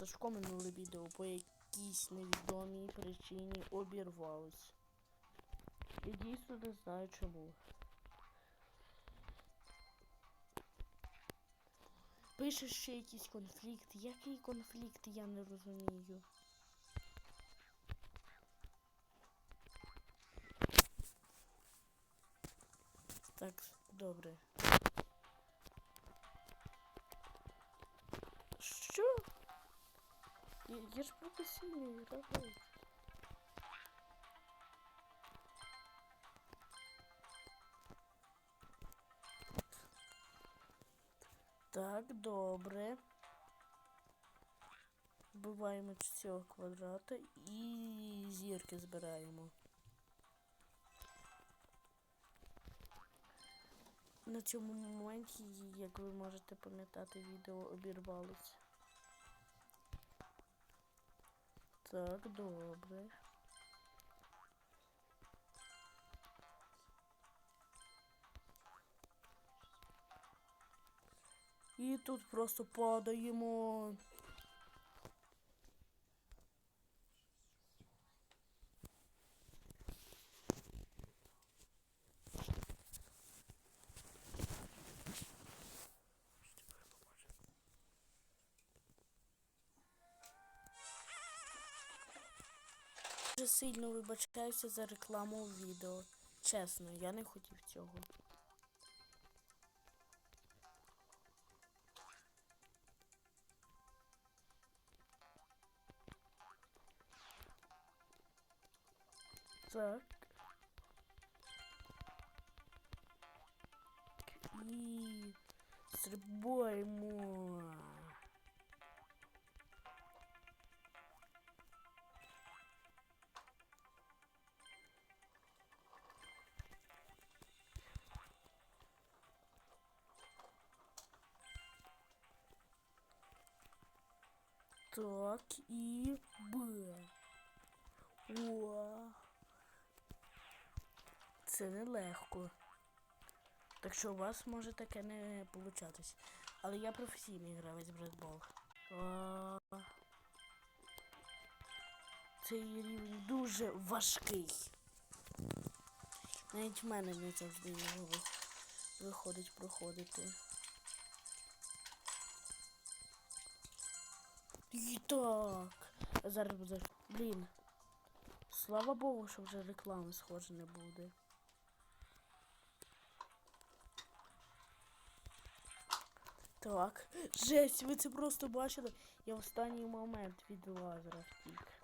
Сашко минуле відео по якійсь невідомій причині обірвалось. Я дійсно не знаю чому. Пише ще якийсь конфлікт. Який конфлікт, я не розумію. Так, добре. Я, я ж професійний гравець. Так, добре. Вбиваємо цього квадрата і зірки збираємо. На цьому моменті, як ви можете пам'ятати, відео обірвалося. Так, добре. І тут просто падаємо. Сильно вибачаюся за рекламу у відео. Чесно, я не хотів цього. Так. І стрибаємо. Так, і Б. О. Це нелегко. Так що у вас може таке не получатись. Але я професійний гравець Red Цей рівень дуже важкий. Навіть в мене не завжди виходить проходити. Так. Зараз буде. Блін. Слава Богу, що вже реклами схоже не буде. Так. Жесть, ви це просто бачили? Я в останній момент від лазера втік.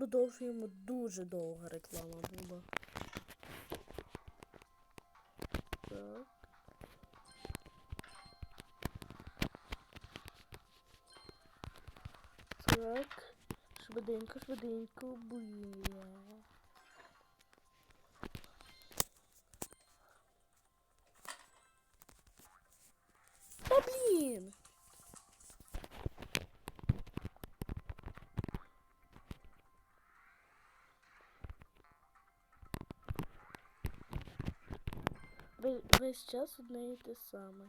Продовжуємо дуже довга реклама була. Так. Так. Швиденько, швиденько бля. Весь час одне і те саме.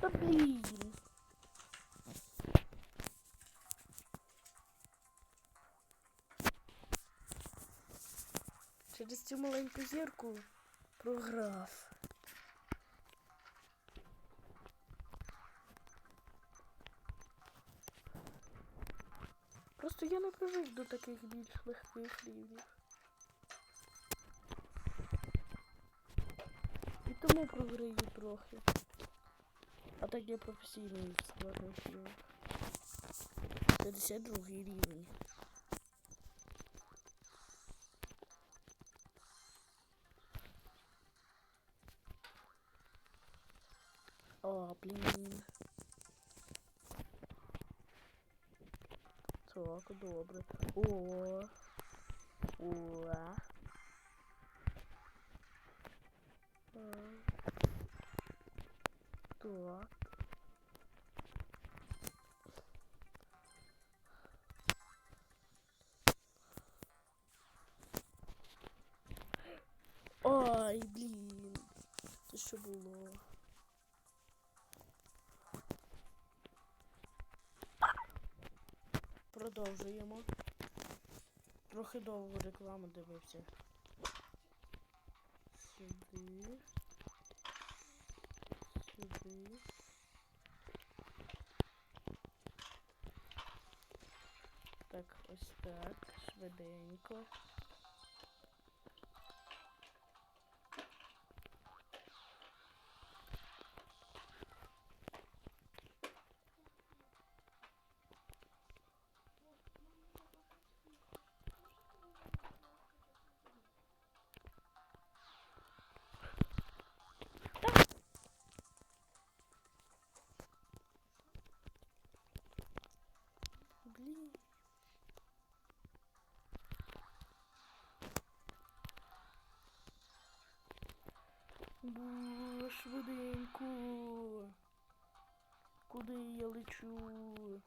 Та блін. Через цю маленьку зірку програв. Просто я не привик до таких більш легких рівнів. І тому програю трохи. А так я професійний в складних рівнях. 52 рівень. О, блін. troco, dobro, o o, o a. Hum. Troco. Продовжуємо. Трохи довго рекламу дивився. Сюди. Сюди. Так, ось так, швиденько. Бу, швиденько. Куди я лечу?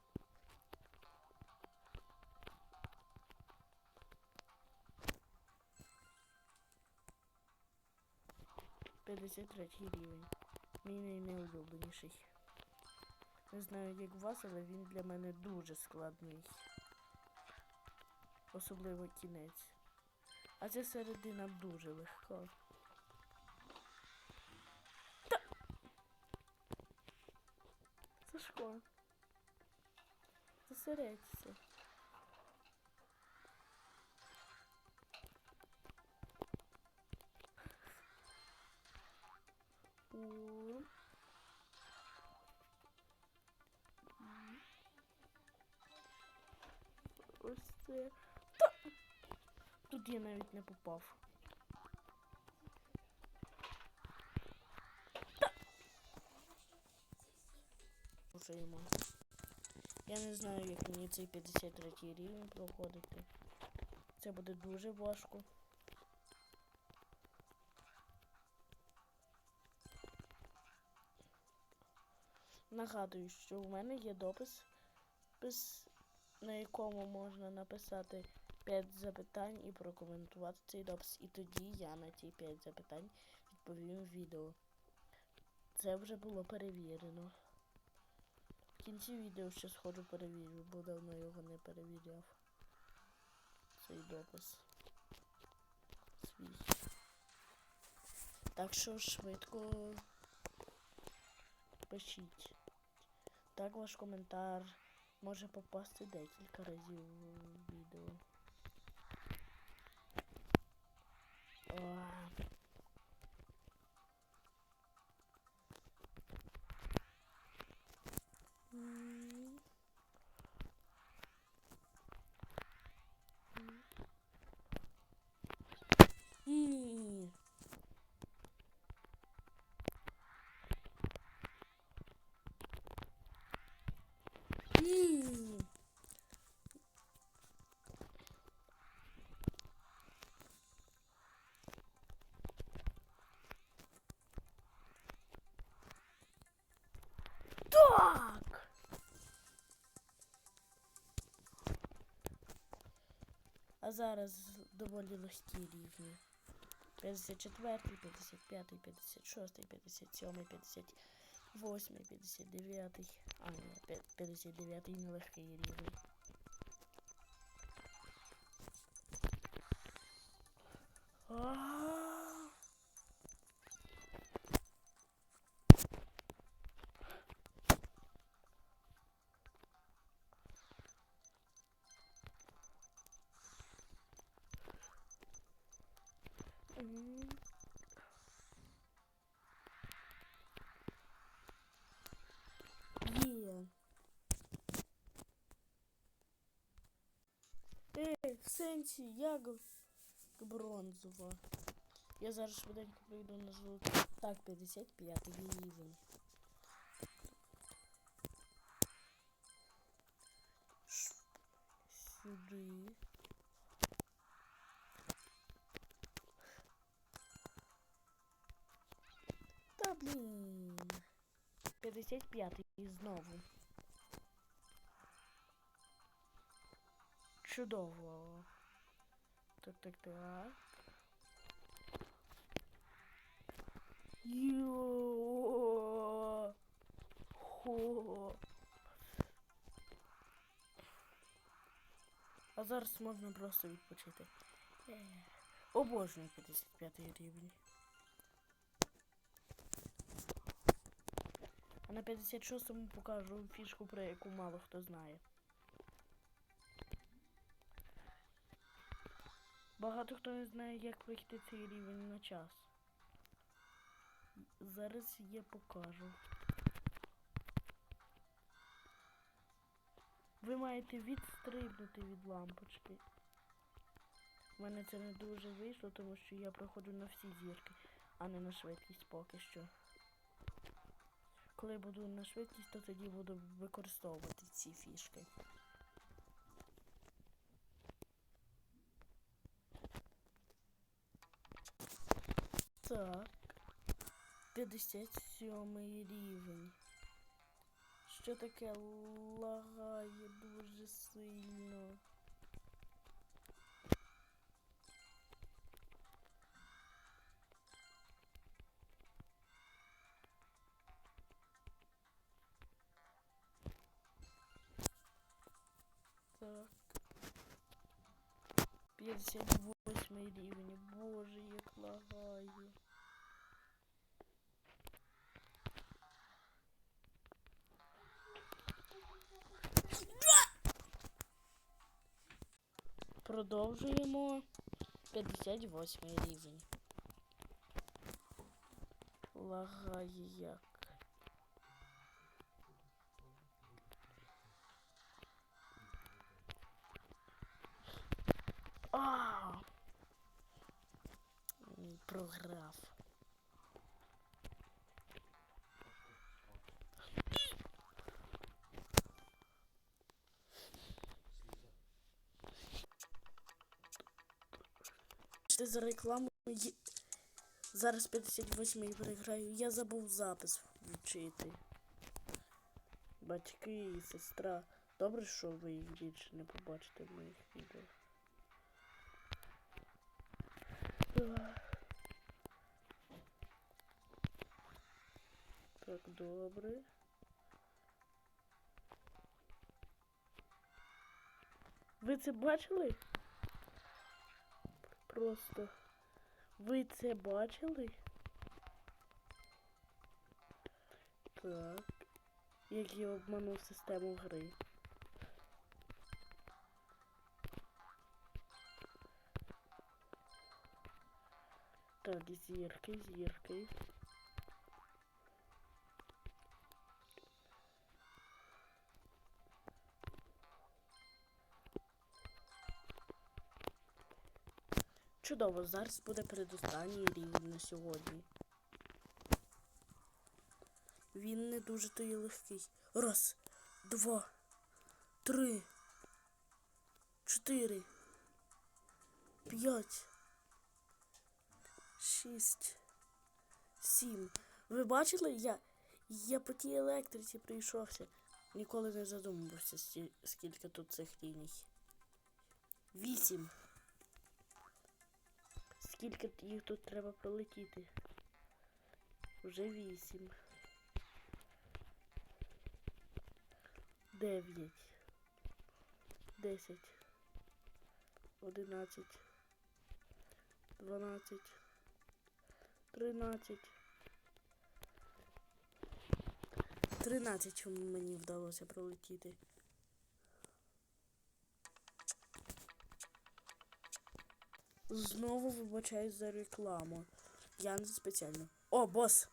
П'ятдесят третій рівень. Мій найулюбленіший. Не знаю, як у вас, але він для мене дуже складний. Особливо кінець. А ця середина дуже легка. Сашко. Зосередься. О. Ось це. Та! Тут я навіть не попав. Слухаємо. Я не знаю, як мені цей 53 рівень проходити. Це буде дуже важко. Нагадую, що у мене є допис, пис, на якому можна написати 5 запитань і прокоментувати цей допис. І тоді я на ті 5 запитань відповім відео. Це вже було перевірено. В кінці відео ще сходжу перевірю, бо давно його не перевіряв. Цей допис. Свій. Так що швидко пишіть. Так ваш коментар може попасти декілька разів у відео. О. Так. А зараз доволі легкі рівні. 54, 55, 56, 57, 58, 59. А, ні, п'я- 59 нелегкий рівень. А. сенсі, як бронзова. Я зараз швиденько прийду на золото. Так, 55 рівень. Ш- Сюди. Та блін. 55 і знову. Чудово. Так, так, так. Йо. Хо. А зараз можна просто відпочити. Е, Обожнюю 55 рівень. А на 56-му покажу фішку, про яку мало хто знає. Багато хто не знає, як пройти цей рівень на час. Зараз я покажу. Ви маєте відстрибнути від лампочки. У мене це не дуже вийшло, тому що я проходжу на всі зірки, а не на швидкість поки що. Коли буду на швидкість, то тоді буду використовувати ці фішки. Так. 57 рівень. Що таке лагає дуже сильно. Так. 58 рівень. Боже, як лагає. Продовжуємо 58 рівень. Лагає як. А! М, Програв. Ти за рекламу зараз 58 переграю. Я забув запис включити. Батьки і сестра. Добре, що ви їх більше не побачите в моїх відео. Так, добре. Ви це бачили? Просто. Ви це бачили? Так. Як я обманув систему гри. Так, зірки, зірки. Чудово, зараз буде передостанній рівень на сьогодні. Він не дуже то й легкий. Раз, два, три, чотири, п'ять, шість, сім. Ви бачили, я, я по тій електриці прийшовся. Ніколи не задумувався, скільки тут цих рівнів. Вісім. Скільки їх тут треба пролетіти? Вже вісім. Дев'ять. Десять. Одинадцять. Дванадцять. Тринадцять. Тринадцять мені вдалося пролетіти. Знову вибачаюсь за рекламу. Я не спеціально. О, бос!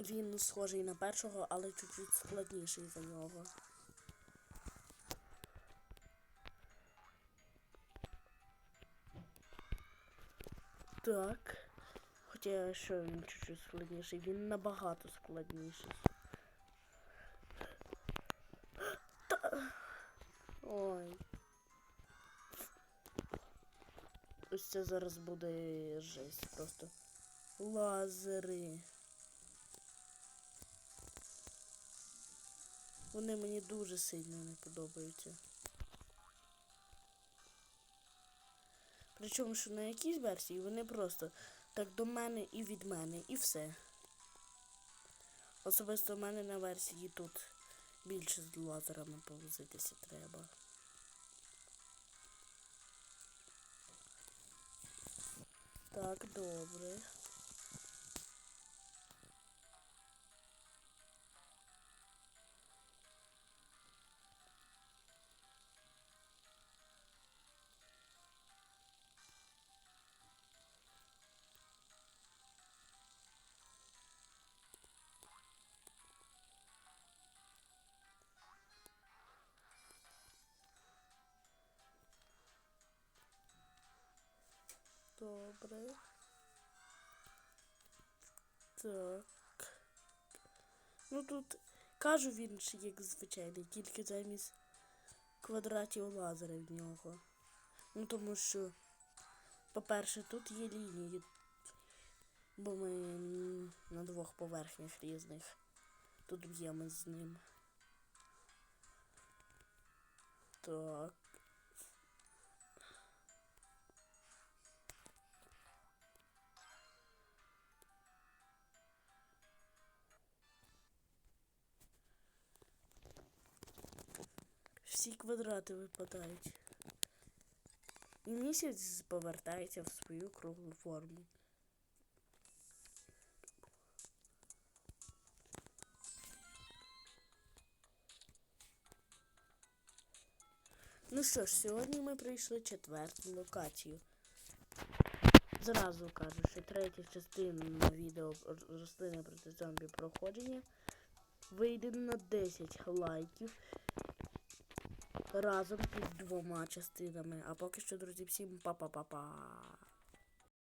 Він схожий на першого, але чуть-чуть складніший за нього. Так. Хоча що він чуть-чуть складніший, він набагато складніший. Це зараз буде жесть просто. Лазери. Вони мені дуже сильно не подобаються. Причому, що на якійсь версії вони просто Так до мене і від мене, і все. Особисто в мене на версії тут більше з лазерами повозитися треба. Так, добре. Добре. Так. Ну тут кажу він ж як звичайний, тільки замість квадратів лазера в нього. Ну тому що, по-перше, тут є лінії, бо ми на двох поверхнях різних. Тут б'ємо з ним. Так. Всі квадрати випадають. І місяць повертається в свою круглу форму. Ну що ж, сьогодні ми прийшли четверту локацію. Зразу кажу, що третя частина відео рослини проти зомбі проходження вийде на 10 лайків разом під двома частинами. А поки що, друзі, всім па-па-па-па.